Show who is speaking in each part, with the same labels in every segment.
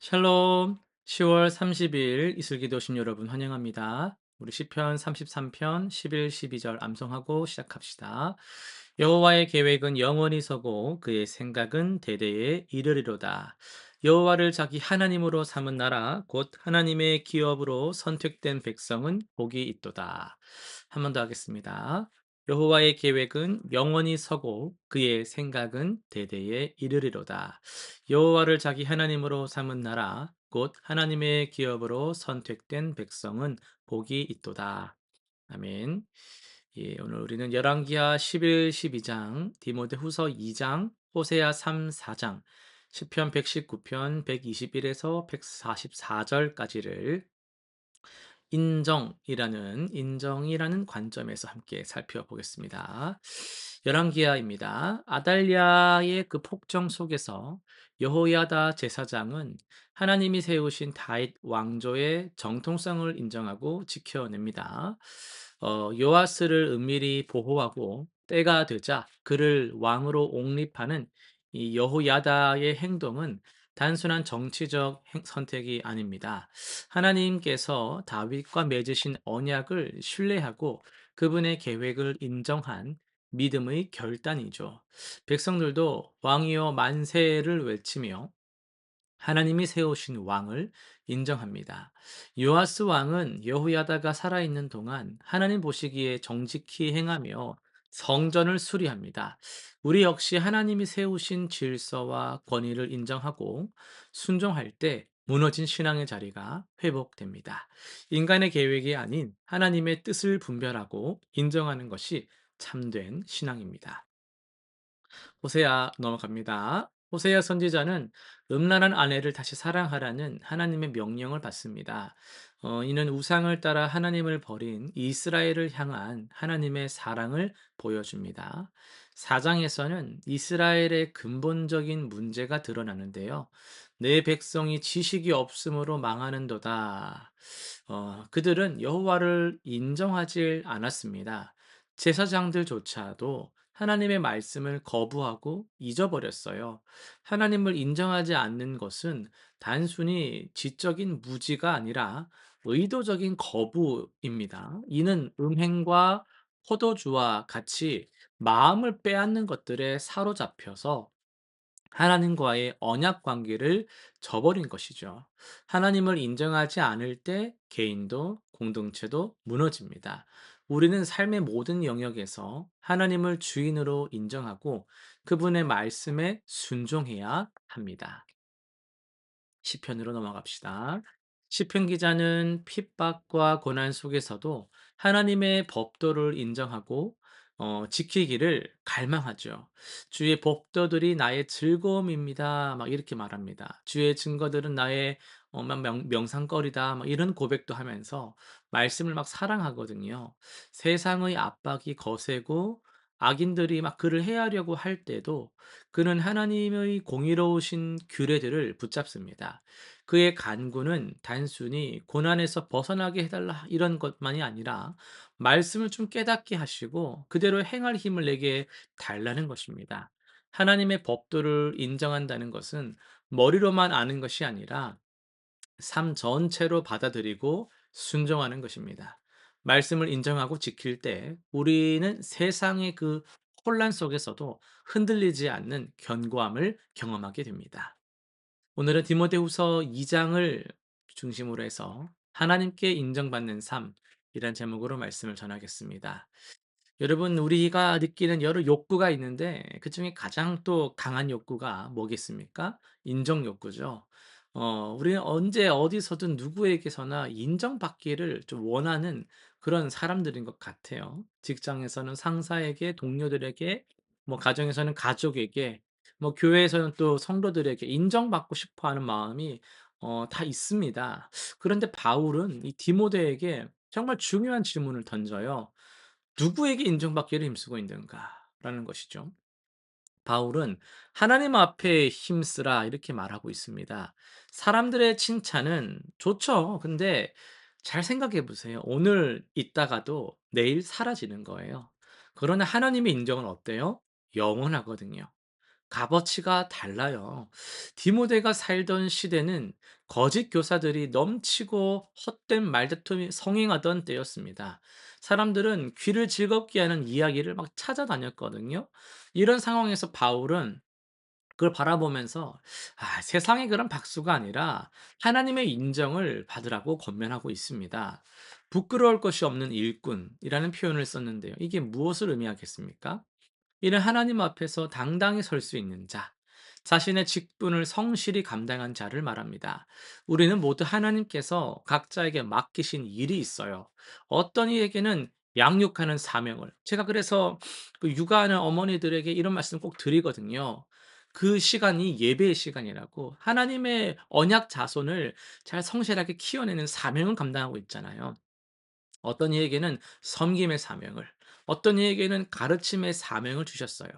Speaker 1: 샬롬. 10월 30일 이슬기도 오신 여러분 환영합니다. 우리 시편 33편 11, 12절 암송하고 시작합시다. 여호와의 계획은 영원히 서고 그의 생각은 대대에 이르리로다. 여호와를 자기 하나님으로 삼은 나라 곧 하나님의 기업으로 선택된 백성은 복이 있도다. 한 번 더 하겠습니다. 여호와의 계획은 영원히 서고 그의 생각은 대대에 이르리로다. 여호와를 자기 하나님으로 삼은 나라 곧 하나님의 기업으로 선택된 백성은 복이 있도다. 아멘. 예, 오늘 우리는 열왕기하 11, 12장, 디모데후서 2장, 호세아 3, 4장, 시편 119편 121에서 144절까지를 인정이라는 인정이라는 관점에서 함께 살펴보겠습니다. 열왕기하입니다. 아달랴의 그 폭정 속에서 여호야다 제사장은 하나님이 세우신 다윗 왕조의 정통성을 인정하고 지켜냅니다. 어, 요아스를 은밀히 보호하고 때가 되자 그를 왕으로 옹립하는 이 여호야다의 행동은 단순한 정치적 행- 선택이 아닙니다. 하나님께서 다윗과 맺으신 언약을 신뢰하고 그분의 계획을 인정한 믿음의 결단이죠. 백성들도 왕이여 만세를 외치며 하나님이 세우신 왕을 인정합니다. 요아스 왕은 여호야다가 살아있는 동안 하나님 보시기에 정직히 행하며 성전을 수리합니다. 우리 역시 하나님이 세우신 질서와 권위를 인정하고 순종할 때 무너진 신앙의 자리가 회복됩니다. 인간의 계획이 아닌 하나님의 뜻을 분별하고 인정하는 것이 참된 신앙입니다. 호세아 넘어갑니다. 호세아 선지자는 음란한 아내를 다시 사랑하라는 하나님의 명령을 받습니다. 어, 이는 우상을 따라 하나님을 버린 이스라엘을 향한 하나님의 사랑을 보여줍니다. 4장에서는 이스라엘의 근본적인 문제가 드러나는데요. 내 백성이 지식이 없으므로 망하는도다. 어, 그들은 여호와를 인정하지 않았습니다. 제사장들조차도 하나님의 말씀을 거부하고 잊어버렸어요. 하나님을 인정하지 않는 것은 단순히 지적인 무지가 아니라 의도적인 거부입니다. 이는 음행과 포도주와 같이 마음을 빼앗는 것들에 사로잡혀서 하나님과의 언약 관계를 저버린 것이죠. 하나님을 인정하지 않을 때 개인도 공동체도 무너집니다. 우리는 삶의 모든 영역에서 하나님을 주인으로 인정하고 그분의 말씀에 순종해야 합니다. 시편으로 넘어갑시다. 시편 기자는 핍박과 고난 속에서도 하나님의 법도를 인정하고 어, 지키기를 갈망하죠. 주의 법도들이 나의 즐거움입니다. 막 이렇게 말합니다. 주의 증거들은 나의 어, 막 명, 명상거리다. 막 이런 고백도 하면서 말씀을 막 사랑하거든요. 세상의 압박이 거세고 악인들이 막 그를 해하려고 할 때도 그는 하나님의 공의로우신 규례들을 붙잡습니다. 그의 간구는 단순히 고난에서 벗어나게 해달라 이런 것만이 아니라 말씀을 좀 깨닫게 하시고 그대로 행할 힘을 내게 달라는 것입니다. 하나님의 법도를 인정한다는 것은 머리로만 아는 것이 아니라 삶 전체로 받아들이고 순종하는 것입니다. 말씀을 인정하고 지킬 때 우리는 세상의 그 혼란 속에서도 흔들리지 않는 견고함을 경험하게 됩니다. 오늘은 디모데후서 2장을 중심으로 해서 하나님께 인정받는 삶이란 제목으로 말씀을 전하겠습니다. 여러분 우리가 느끼는 여러 욕구가 있는데 그중에 가장 또 강한 욕구가 뭐겠습니까? 인정 욕구죠. 어 우리는 언제 어디서든 누구에게서나 인정받기를 좀 원하는 그런 사람들인 것 같아요. 직장에서는 상사에게, 동료들에게, 뭐 가정에서는 가족에게, 뭐 교회에서는 또 성도들에게 인정받고 싶어 하는 마음이 어 다 있습니다. 그런데 바울은 이 디모데에게 정말 중요한 질문을 던져요. 누구에게 인정받기를 힘쓰고 있는가라는 것이죠. 바울은 하나님 앞에 힘쓰라 이렇게 말하고 있습니다. 사람들의 칭찬은 좋죠. 근데 잘 생각해 보세요. 오늘 있다가도 내일 사라지는 거예요. 그러나 하나님의 인정은 어때요? 영원하거든요. 값어치가 달라요. 디모데가 살던 시대는 거짓 교사들이 넘치고 헛된 말다툼이 성행하던 때였습니다. 사람들은 귀를 즐겁게 하는 이야기를 막 찾아다녔거든요. 이런 상황에서 바울은 그걸 바라보면서 아, 세상의 그런 박수가 아니라 하나님의 인정을 받으라고 권면하고 있습니다. 부끄러울 것이 없는 일꾼이라는 표현을 썼는데요. 이게 무엇을 의미하겠습니까? 이는 하나님 앞에서 당당히 설 수 있는 자, 자신의 직분을 성실히 감당한 자를 말합니다. 우리는 모두 하나님께서 각자에게 맡기신 일이 있어요. 어떤 이에게는 양육하는 사명을. 제가 그래서 그 육아하는 어머니들에게 이런 말씀 꼭 드리거든요. 그 시간이 예배의 시간이라고 하나님의 언약 자손을 잘 성실하게 키워내는 사명을 감당하고 있잖아요. 어떤 이에게는 섬김의 사명을, 어떤 이에게는 가르침의 사명을 주셨어요.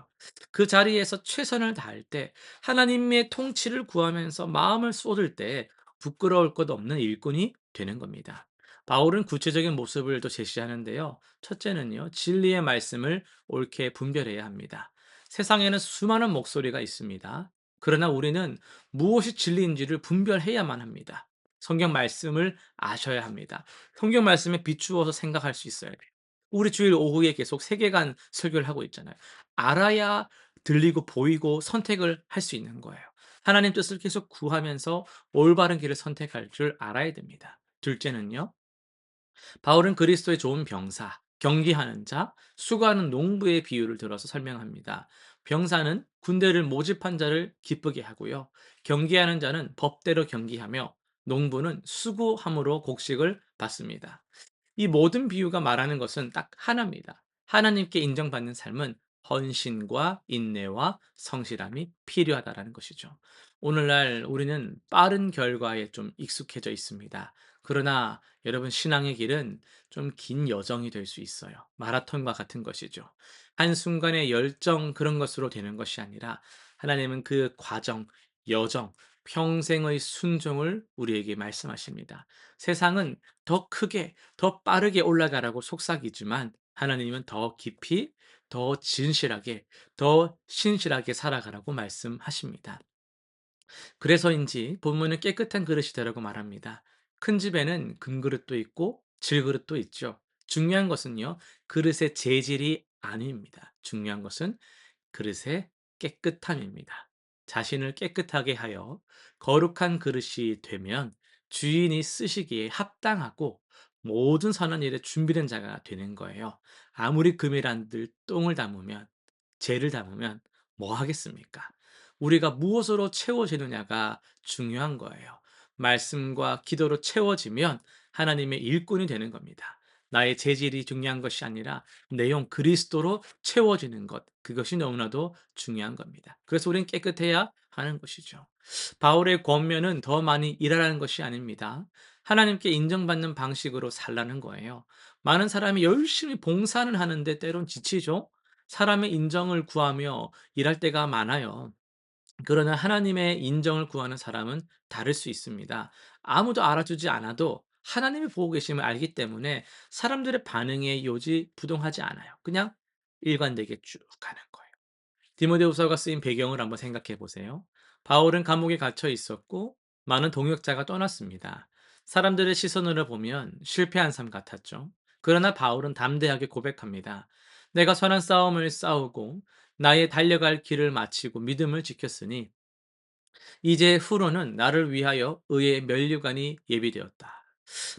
Speaker 1: 그 자리에서 최선을 다할 때 하나님의 통치를 구하면서 마음을 쏟을 때 부끄러울 것 없는 일꾼이 되는 겁니다. 바울은 구체적인 모습을 또 제시하는데요. 첫째는요, 진리의 말씀을 옳게 분별해야 합니다. 세상에는 수많은 목소리가 있습니다. 그러나 우리는 무엇이 진리인지를 분별해야만 합니다. 성경 말씀을 아셔야 합니다. 성경 말씀에 비추어서 생각할 수 있어야 돼요. 우리 주일 오후에 계속 세계관 설교를 하고 있잖아요. 알아야 들리고 보이고 선택을 할 수 있는 거예요. 하나님 뜻을 계속 구하면서 올바른 길을 선택할 줄 알아야 됩니다. 둘째는요. 바울은 그리스도의 좋은 병사, 경기하는 자, 수고하는 농부의 비유를 들어서 설명합니다. 병사는 군대를 모집한 자를 기쁘게 하고요. 경기하는 자는 법대로 경기하며 농부는 수고함으로 곡식을 받습니다. 이 모든 비유가 말하는 것은 딱 하나입니다. 하나님께 인정받는 삶은 헌신과 인내와 성실함이 필요하다라는 것이죠. 오늘날 우리는 빠른 결과에 좀 익숙해져 있습니다. 그러나 여러분 신앙의 길은 좀 긴 여정이 될 수 있어요. 마라톤과 같은 것이죠. 한순간의 열정 그런 것으로 되는 것이 아니라 하나님은 그 과정, 여정, 평생의 순종을 우리에게 말씀하십니다. 세상은 더 크게, 더 빠르게 올라가라고 속삭이지만 하나님은 더 깊이, 더 진실하게, 더 신실하게 살아가라고 말씀하십니다. 그래서인지 본문은 깨끗한 그릇이 되라고 말합니다. 큰 집에는 금그릇도 있고 질그릇도 있죠. 중요한 것은요, 그릇의 재질이 아닙니다. 중요한 것은 그릇의 깨끗함입니다. 자신을 깨끗하게 하여 거룩한 그릇이 되면 주인이 쓰시기에 합당하고 모든 선한 일에 준비된 자가 되는 거예요. 아무리 금이란들 똥을 담으면, 재를 담으면 뭐 하겠습니까? 우리가 무엇으로 채워지느냐가 중요한 거예요. 말씀과 기도로 채워지면 하나님의 일꾼이 되는 겁니다. 나의 재질이 중요한 것이 아니라 내용 그리스도로 채워지는 것. 그것이 너무나도 중요한 겁니다. 그래서 우리는 깨끗해야 하는 것이죠. 바울의 권면은 더 많이 일하라는 것이 아닙니다. 하나님께 인정받는 방식으로 살라는 거예요. 많은 사람이 열심히 봉사는 하는데 때론 지치죠. 사람의 인정을 구하며 일할 때가 많아요. 그러나 하나님의 인정을 구하는 사람은 다를 수 있습니다. 아무도 알아주지 않아도 하나님이 보고 계심을 알기 때문에 사람들의 반응에 요지 부동하지 않아요. 그냥 일관되게 쭉 가는 거예요. 디모데후서가 쓰인 배경을 한번 생각해 보세요. 바울은 감옥에 갇혀 있었고 많은 동역자가 떠났습니다. 사람들의 시선으로 보면 실패한 삶 같았죠. 그러나 바울은 담대하게 고백합니다. 내가 선한 싸움을 싸우고 나의 달려갈 길을 마치고 믿음을 지켰으니 이제 후로는 나를 위하여 의의 면류관이 예비되었다.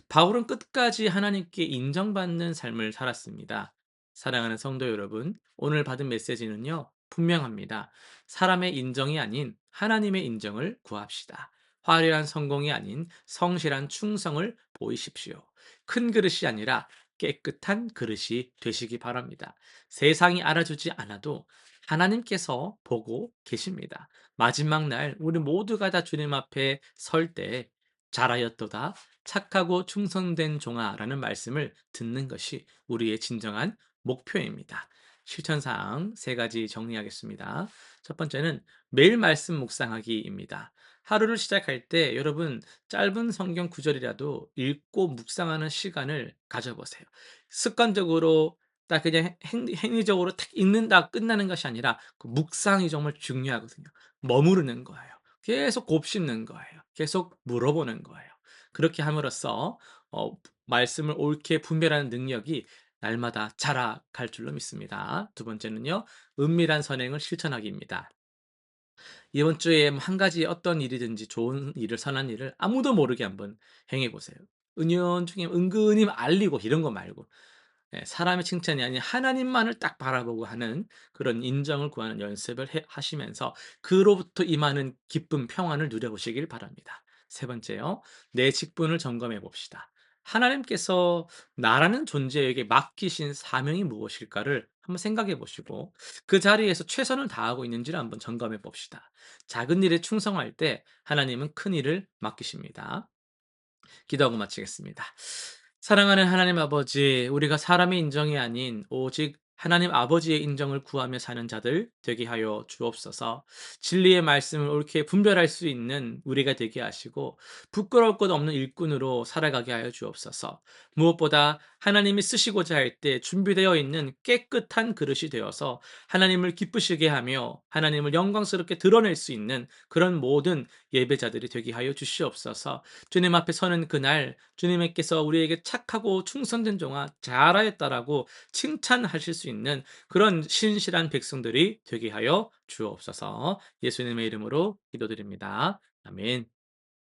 Speaker 1: 바울은 끝까지 하나님께 인정받는 삶을 살았습니다. 사랑하는 성도 여러분, 오늘 받은 메시지는요, 분명합니다. 사람의 인정이 아닌 하나님의 인정을 구합시다. 화려한 성공이 아닌 성실한 충성을 보이십시오. 큰 그릇이 아니라 깨끗한 그릇이 되시기 바랍니다. 세상이 알아주지 않아도 하나님께서 보고 계십니다. 마지막 날 우리 모두가 다 주님 앞에 설 때 잘하였도다 착하고 충성된 종아라는 말씀을 듣는 것이 우리의 진정한 목표입니다. 실천사항 세 가지 정리하겠습니다. 첫 번째는 매일 말씀 묵상하기입니다. 하루를 시작할 때 여러분 짧은 성경 구절이라도 읽고 묵상하는 시간을 가져보세요. 습관적으로 딱 그냥 행 행위적으로 탁 읽는다 끝나는 것이 아니라 그 묵상이 정말 중요하거든요. 머무르는 거예요. 계속 곱씹는 거예요. 계속 물어보는 거예요. 그렇게 함으로써 어 말씀을 옳게 분별하는 능력이 날마다 자라갈 줄로 믿습니다. 두 번째는요. 은밀한 선행을 실천하기입니다. 이번 주에 뭐한 가지 어떤 일이든지 좋은 일을 선한 일을 아무도 모르게 한번 행해 보세요. 은연 중에 은근히 알리고 이런 거 말고 예 사람의 칭찬이 아닌 하나님만을 딱 바라보고 하는 그런 인정을 구하는 연습을 해 하시면서 그로부터 임하는 기쁨, 평안을 누려 보시길 바랍니다. 세 번째요. 내 직분을 점검해 봅시다. 하나님께서 나라는 존재에게 맡기신 사명이 무엇일까를 한번 생각해 보시고 그 자리에서 최선을 다하고 있는지를 한번 점검해 봅시다. 작은 일에 충성할 때 하나님은 큰 일을 맡기십니다. 기도하고 마치겠습니다. 사랑하는 하나님 아버지, 우리가 사람의 인정이 아닌 오직 하나님 아버지의 인정을 구하며 사는 자들 되게 하여 주옵소서. 진리의 말씀을 옳게 분별할 수 있는 우리가 되게 하시고 부끄러울 것 없는 일꾼으로 살아가게 하여 주옵소서. 무엇보다 하나님이 쓰시고자 할 때 준비되어 있는 깨끗한 그릇이 되어서 하나님을 기쁘시게 하며 하나님을 영광스럽게 드러낼 수 있는 그런 모든 예배자들이 되게 하여 주시옵소서. 주님 앞에 서는 그날 주님께서 우리에게 착하고 충성된 종아 잘하였다라고 칭찬하실 수 있는 그런 신실한 백성들이 되게 하여 주옵소서. 예수님의 이름으로 기도드립니다. 아멘.